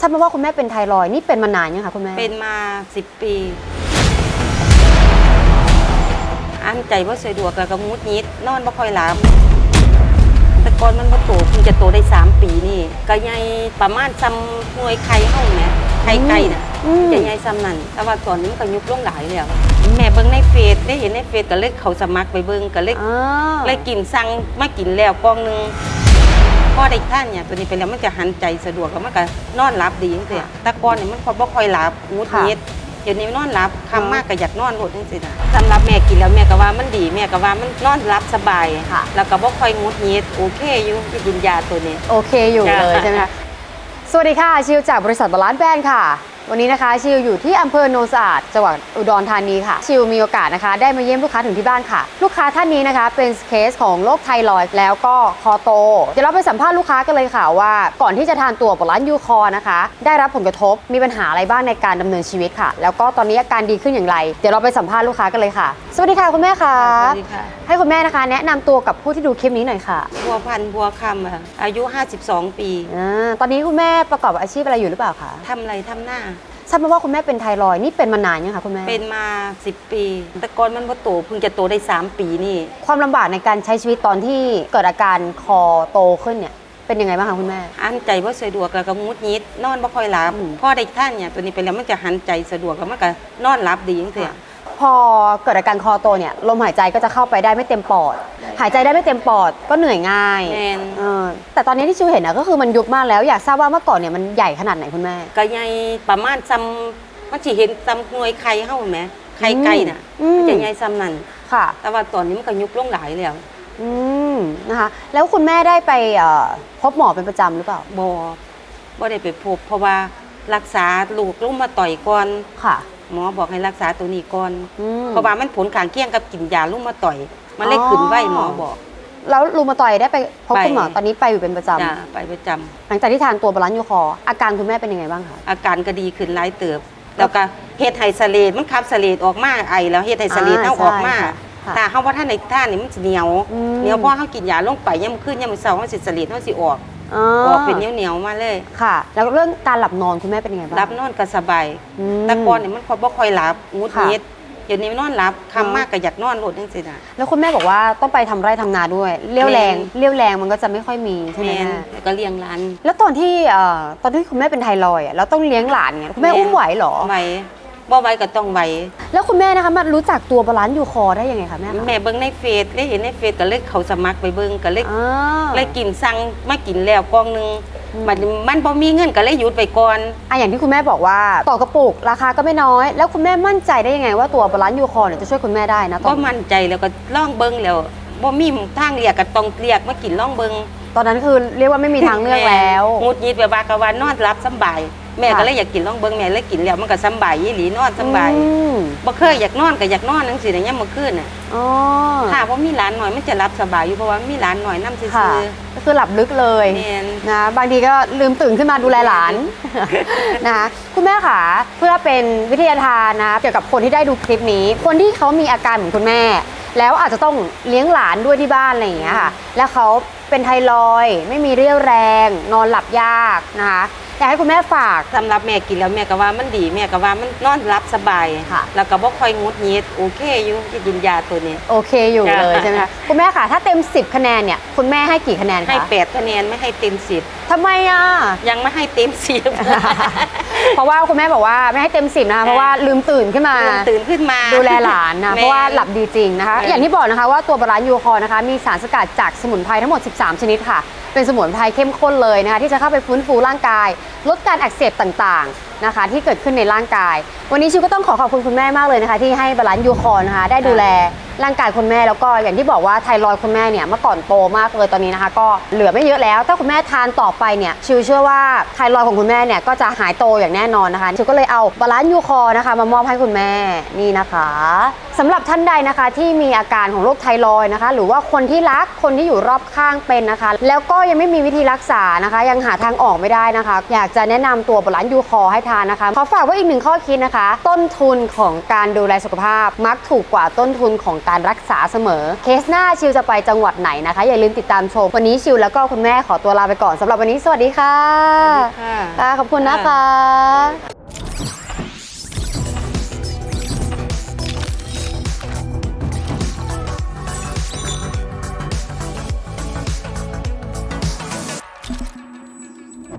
ทราบมาว่าคุณแม่เป็นไทรอยด์นี่เป็นมานานยังคะคุณแม่เป็นมาสิบปี อันใจว่าสะดวกแล้วก็งุดยิดนอนบ่ค่อยหลับแต่ก่อนมันบ่โตเพิ่งจะโตได้สามปีนี่ ก็ใหญ่ประมาณซ้ำหน่วยไข่เฮาแหมไข่ไก่น่ะอืม จะใหญ่ซ้ำนั่นแต่ว่าตอนนี้มันก็ยุบลงหลายแล้วแม่เบิ่งในเฟซได้เห็นในเฟซก็เลยเขาสมัครไปเบิ่งก็เลย อ่า เลยกินสั่งมากินแล้วกล่องหนึง พอได้ท่านเนี่ยตัวนี้ไปแล้วมันจะหันใจสะดวกแล้วมันก็นอนหลับดีจังซี่แต่ก่อนเนี่ยมันพอบ่ค่อยหลับงุดยิดเดี๋ยวนี้นอนหลับคำมากก็อยากนอนโลดจังซี่นะสำหรับแม่กินแล้วแม่ก็ว่ามันดีแม่ก็ว่ามันนอนหลับสบายค่ะ แล้วก็บ่ค่อยงุดยิดโอเคอยู่ที่กินยาตัวนี้ โอเคอยู่จ้ะเลยใช่ไหมคะสวัสดีค่ะ ชิวจากบริษัทบาลานซ์แบรนด์ค่ะ วันนี้นะคะชิวอยู่ที่อำเภอโนนสะอาดจังหวัดอุดรธานีค่ะ ชิวมีโอกาสนะคะได้มาเยี่ยมลูกค้าถึงที่บ้านค่ะ ลูกค้าท่านนี้นะคะเป็นเคสของโรคไทรอยด์แล้วก็คอโต เดี๋ยวเราไปสัมภาษณ์ลูกค้ากันเลยค่ะว่า ก่อนที่จะทานตัวบาลานยูคอนะคะ ได้รับผลกระทบมีปัญหาอะไรบ้างในการดำเนินชีวิตค่ะ แล้วก็ตอนนี้อาการดีขึ้นอย่างไร เดี๋ยวเราไปสัมภาษณ์ลูกค้ากันเลยค่ะสวัสดีค่ะคุณแม่ค่ะ สวัสดีค่ะ ให้คุณแม่นะคะแนะนำตัวกับผู้ที่ดูคลิปนี้หน่อยค่ะบัวพันธุ์บัวคำอะอายุ 52 ปีอ่าตอนนี้คุณแม่ประกอบอาชีพอะไรอยู่หรือเปล่าคะทำอะไรทำหน้า ทราบมาว่าคุณแม่เป็นไทรอยด์นี่เป็นมานานยังคะคุณแม่เป็นมา 10 ปี แต่ก่อนมันบ่โตเพิ่งจะโตได้ 3 ปีนี่ ความลำบากในการใช้ชีวิตตอนที่เกิดอาการคอโตขึ้นเนี่ยเป็นยังไงบ้างคะคุณแม่ อันใจว่าสะดวกแล้วก็งุดยิดนอนบ่ค่อยหลับอืมพอได้ท่านเนี่ยตัวนี้ไปแล้วมันจะหันใจสะดวกแล้วมันก็นอนหลับดีจังซี่ พอเกิดอาการคอโตเนี่ยลมหายใจก็จะเข้าไปได้ไม่เต็มปอด หายใจได้ไม่เต็มปอดก็เหนื่อยง่ายแม่น เออแต่ตอนนี้ที่ชิวเห็นนะก็คือมันยุบมากแล้วอยากทราบว่าเมื่อก่อนเนี่ยมันใหญ่ขนาดไหนคุณแม่ ก็ใหญ่ประมาณซ้ำมันสิเห็นซ้ำหน่วยไข่เฮาแหมไข่ไก่น่ะอืม มันจะใหญ่ซ้ำนั่นค่ะ แต่ว่าตอนนี้มันก็ยุบลงหลายแล้วอืมนะคะ แล้วคุณแม่ได้ไปเอ่อพบหมอเป็นประจำหรือเปล่าบ่บ่ได้ไปพบเพราะว่ารักษาลูกลงมาต่อยก่อน ค่ะ หมอบอกให้รักษาตัวนี้ก่อนอืม เพราะว่ามันผลข้างเคียงกับกินยาลงมาต่อย มันเลยขึ้นไว้หมอบอก แล้วรูมาตอยได้ไปพบไป คุณหมอตอนนี้ไปอยู่เป็นประจำ จ้ะไปประจำหลังจากที่ทานตัวบาลานซ์ยูคอร์อาการคุณแม่เป็นยังไงบ้างคะ อาการก็ดีขึ้นหลายเติบ แล้วก็เฮ็ดไฮสเลดมันขับสเลดออกมาไอแล้วเฮ็ดไฮสเลดอ่าเอาออกมาใช่ค่ะค่ะถ้าเฮาบ่ทันได้ทานนี่มันสิเหนียวอืม เหนียวพอเฮากินยาลงไปยามมื้อคืนยามมื้อเช้าเฮาสิสเลดเฮาสิออก อ๋อออกเป็นเหนียวๆมาเลยค่ะ แล้วเรื่องการหลับนอนคุณแม่เป็นยังไงบ้างรับนอนก็สบายอืม แต่ก่อนนี่มันบ่ค่อยหลับงุดค่ะงิดเดี๋ยวนี้นอนหลับอ๋อคำมากก็อยากนอนโลดจังซี่น่ะ แล้วคุณแม่บอกว่าต้องไปทำไร่ทำนาด้วยเลี้ยวแรงแม่นเลี้ยวแรงมันก็จะไม่ค่อยมีใช่ไหมแม่นแม่แล้วก็เลี้ยงหลาน แล้วตอนที่เอ่อตอนที่คุณแม่เป็นไทรอยด์อะแล้วต้องเลี้ยงหลานเนี่ยคุณแม่แม่ อุ้มไหวเหรอไหว บ่ไหวก็ต้องไหวแล้วคุณแม่นะคะมารู้จักตัวบาลานซ์ยูคอร์ได้ยังไงคะแม่คะแม่เบิ่งในเฟซได้เห็นในเฟซก็เลยเขาสมัครไปเบิ่งก็เลยอ่า เลยกินสั่งมากินแล้วกล่องหนึงอืม มันมันบ่มีเงินก็เลยหยุดไปก่อน อะอย่างที่คุณแม่บอกว่าต่อกระปุกราคาก็ไม่น้อย แล้วคุณแม่มั่นใจได้ยังไงว่าตัวบาลานซ์ยูคอร์เนี่ยจะช่วยคุณแม่ได้นะตอบ่นมั่นใจแล้วก็ลองเบิ่งแล้วบ่มีทางเรียกก็ต้องเรียกมากินลองเบิ่ง ตอนนั้นคือเรียกว่าไม่มีทางเลือกแล้วหงุดหงิดแบบว่าก็ว่านอนหลับสำบาย แม่ค่ะก็เลยอยากกินลองเบิ่งแม่เลยกินแล้วมันก็สำบายอีหลีนอนสำบายอืมบ่เคยอยากนอนก็อยากนอนจังซี่นะยามมื้อคืนน่ะอ๋อถ้าบ่มีหลานหน่อยมันจะหลับสบายอยู่เพราะว่ามีหลานหน่อยนำซื่ค่ะอก็คือหลับลึกเลยๆแม่นนะบางทีก็ลืมตื่นขึ้นมาดูแลหลานนะคะคุณแม่ค่ะเพื่อเป็นวิทยาทานนะเกี่ยวกับคนที่ได้ดูคลิปนี้ คนที่เขามีอาการเหมือนคุณแม่ แล้วอาจจะต้องเลี้ยงหลานด้วยที่บ้านอะไรอย่างเงี้ยค่ะ แล้วเขาเป็นไทรอยด์ไม่มีเรี่ยวแรง นอนหลับยากนะคะ อยากให้คุณแม่ฝาก สำหรับแม่กินแล้วแม่ก็ว่ามันดีแม่ก็ว่ามันนอนหลับสบาย ค่ะ แล้วก็บ่ค่อยหงุดหงิดโอเคอยู่ที่กินยาตัวนี้ โอเคอยู่จ้ะ เลยใช่ไหมคะคุณแม่ค่ะ ถ้าเต็ม 10 คะแนนเนี่ย คุณแม่ให้กี่คะแนนให้คะแปดคะแนนไม่ให้เต็มสิบทำไมอะ ยังไม่ให้เต็มสิบ เพราะว่าคุณแม่บอกว่าไม่ให้เต็มสิบนะคะ เพราะว่าลืมตื่นขึ้นมา ตื่นขึ้นมา ดูแลหลานนะแม่เพราะว่าหลับดีจริงนะคะ แม่ อย่างที่บอกนะคะว่าตัวบาลานซ์ยูคอร์นะคะ มีสารสกัดจากสมุนไพรทั้งหมด 13 ชนิดค่ะ เป็นสมุนไพรเข้มข้นเลยนะคะที่จะเข้าไปฟื้นฟูร่างกาย ลดการอักเสบต่างๆนะคะ ที่เกิดขึ้นในร่างกาย วันนี้ชิวก็ต้องขอขอบคุณคุณแม่มากเลยนะคะ ที่ให้บาลานซ์ยูคอนนะคะได้ดูแล ร่างกายคุณแม่แล้วก็อย่างที่บอกว่าไทรอยด์คุณแม่เนี่ยเมื่อก่อนโตมากเลยตอนนี้นะคะ ก็เหลือไม่เยอะแล้ว ถ้าคุณแม่ทานต่อไปเนี่ยชิวเชื่อว่าไทรอยด์ของคุณแม่เนี่ยก็จะหายโตอย่างแน่นอนนะคะชิวก็เลยเอาบาลานซ์ยูคอนะคะ มามอบให้คุณแม่นี่นะคะสำหรับท่านใดนะคะที่มีอาการของโรคไทรอยด์นะคะ หรือว่าคนที่รักคนที่อยู่รอบข้างเป็นนะคะ แล้วก็ยังไม่มีวิธีรักษานะคะ ยังหาทางออกไม่ได้นะคะ อยากจะแนะนำตัวบาลานซ์ยูคอให้ทานนะคะขอฝากไว้อีกหนึ่งข้อคิดนะคะ ต้นทุนของการดูแลสุขภาพมักถูกกว่าต้นทุนของการรักษาเสมอ เคสหน้าชิวจะไปจังหวัดไหนนะคะ อย่าลืมติดตามชม วันนี้ชิวแล้วก็คุณแม่ขอตัวลาไปก่อนสำหรับวันนี้ สวัสดีค่ะค่ะ ค่ะ ขอบคุณนะคะ